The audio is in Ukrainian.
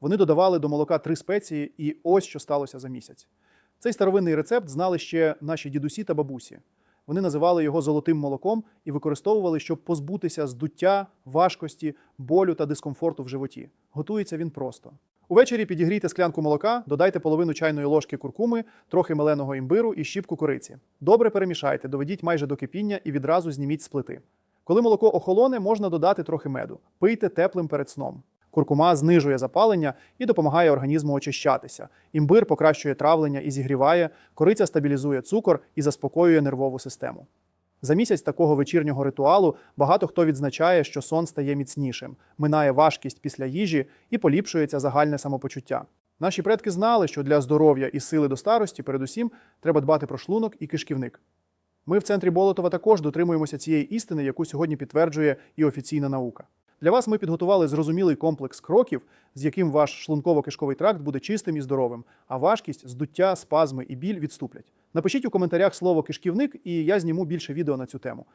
Вони додавали до молока три спеції, і ось що сталося за місяць. Цей старовинний рецепт знали ще наші дідусі та бабусі. Вони називали його золотим молоком і використовували, щоб позбутися здуття, важкості, болю та дискомфорту в животі. Готується він просто. Увечері підігрійте склянку молока, додайте половину чайної ложки куркуми, трохи меленого імбиру і щіпку кориці. Добре перемішайте, доведіть майже до кипіння і відразу зніміть з плити. Коли молоко охолоне, можна додати трохи меду. Пийте теплим перед сном. Куркума знижує запалення і допомагає організму очищатися. Імбир покращує травлення і зігріває, кориця стабілізує цукор і заспокоює нервову систему. За місяць такого вечірнього ритуалу багато хто відзначає, що сон стає міцнішим, минає важкість після їжі і поліпшується загальне самопочуття. Наші предки знали, що для здоров'я і сили до старості, передусім, треба дбати про шлунок і кишківник. Ми в центрі Болотова також дотримуємося цієї істини, яку сьогодні підтверджує і офіційна наука. Для вас ми підготували зрозумілий комплекс кроків, з яким ваш шлунково-кишковий тракт буде чистим і здоровим, а важкість, здуття, спазми і біль відступлять. Напишіть у коментарях слово кишківник, і я зніму більше відео на цю тему.